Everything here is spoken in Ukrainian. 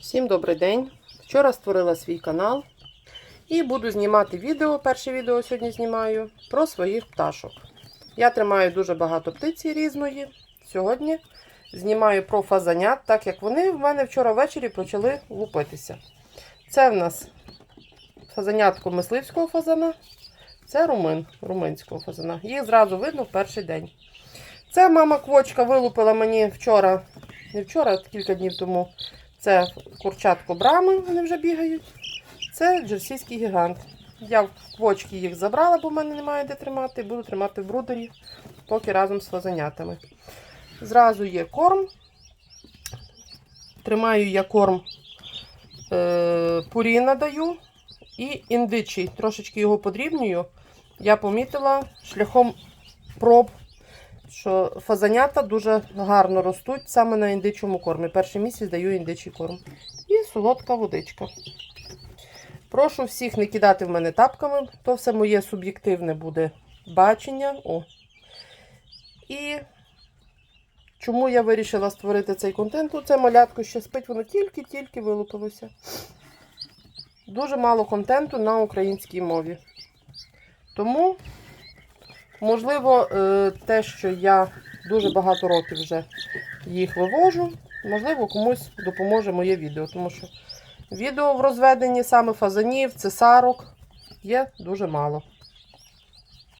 Всім добрий день! Вчора створила свій канал і буду знімати відео, перше відео сьогодні знімаю, про своїх пташок. Я тримаю дуже багато птиці різної. Сьогодні знімаю про фазанят, так як вони в мене вчора ввечері почали лупитися. Це в нас фазанятко мисливського фазана, це румин, руминського фазана. Їх зразу видно в перший день. Це мама квочка вилупила мені вчора, не вчора, а кілька днів тому. Це курчатко брами, вони вже бігають. Це джерсійський гігант. Я в квочки їх забрала, бо в мене немає де тримати. Буду тримати в брудері, поки разом з фазанятами. Зразу є корм. Тримаю я корм е, пуріна даю і індичий. Трошечки його подрібнюю. Я помітила шляхом проб що фазанята дуже гарно ростуть саме на індичому кормі. Перший місяць даю індичий корм. І солодка водичка. Прошу всіх не кидати в мене тапками, то все моє суб'єктивне буде бачення. О. І чому я вирішила створити цей контент? Це малятко ще спить, воно тільки-тільки вилупилося. Дуже мало контенту на українській мові. Тому Можливо, е, те, що я дуже багато років вже їх вивожу, можливо, комусь допоможе моє відео, тому що відео в розведенні саме фазанів, цесарок є дуже мало.